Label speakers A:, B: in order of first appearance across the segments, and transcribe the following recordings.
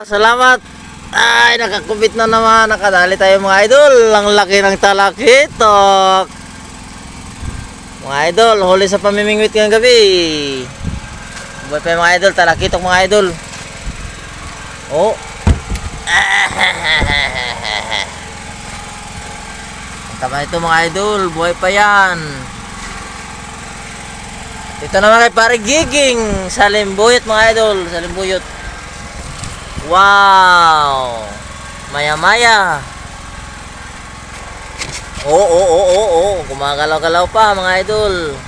A: Salamat. Ay, nakakubit na naman. Nakadali tayo mga idol. Ang laki ng talakitok. Mga idol, huli sa pamimingwit ngayong gabi. Buhay pa mga idol, talakitok mga idol. Oh. Tama ito mga idol, buhay pa yan. Ito naman kay pare Giging sa Limbuyot mga idol, sa Limbuyot. Wow! Maya maya. Oo, oo, oo, oo, oo. Gumagalaw-galaw pa mga idol.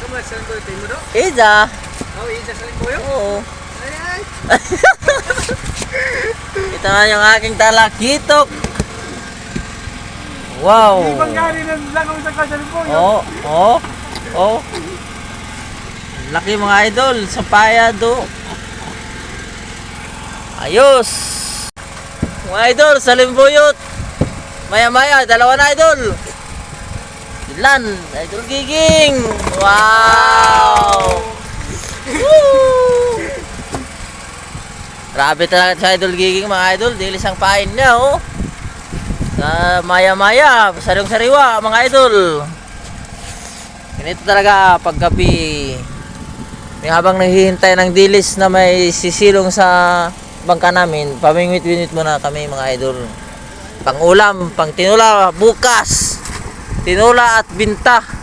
B: Kamu saan ko ito mo do?
A: Ida.
B: Oh, isa sa ko yo.
A: Oo.
B: Ay.
A: Ito na yung aking talakitok. Wow.
B: Ibang gari na lang sa kasal yo.
A: Oo, oo, oo. Laki mga idol, sa payado. Ayos. Mga idol, sa limbuyot. Maya maya, dalawa na idol. Ilan? Idol giging. Wow. Grabe talaga sa idol giging mga idol. Dilis ang pain niya oh. Sa maya maya, sarong sariwa mga idol. Ganito talaga paggabi. May habang naghihintay ng dilis na may sisilong sa bangka namin, pamingwit-winit muna kami mga idol. Pang ulam, pang tinula, bukas. Tinula at binta.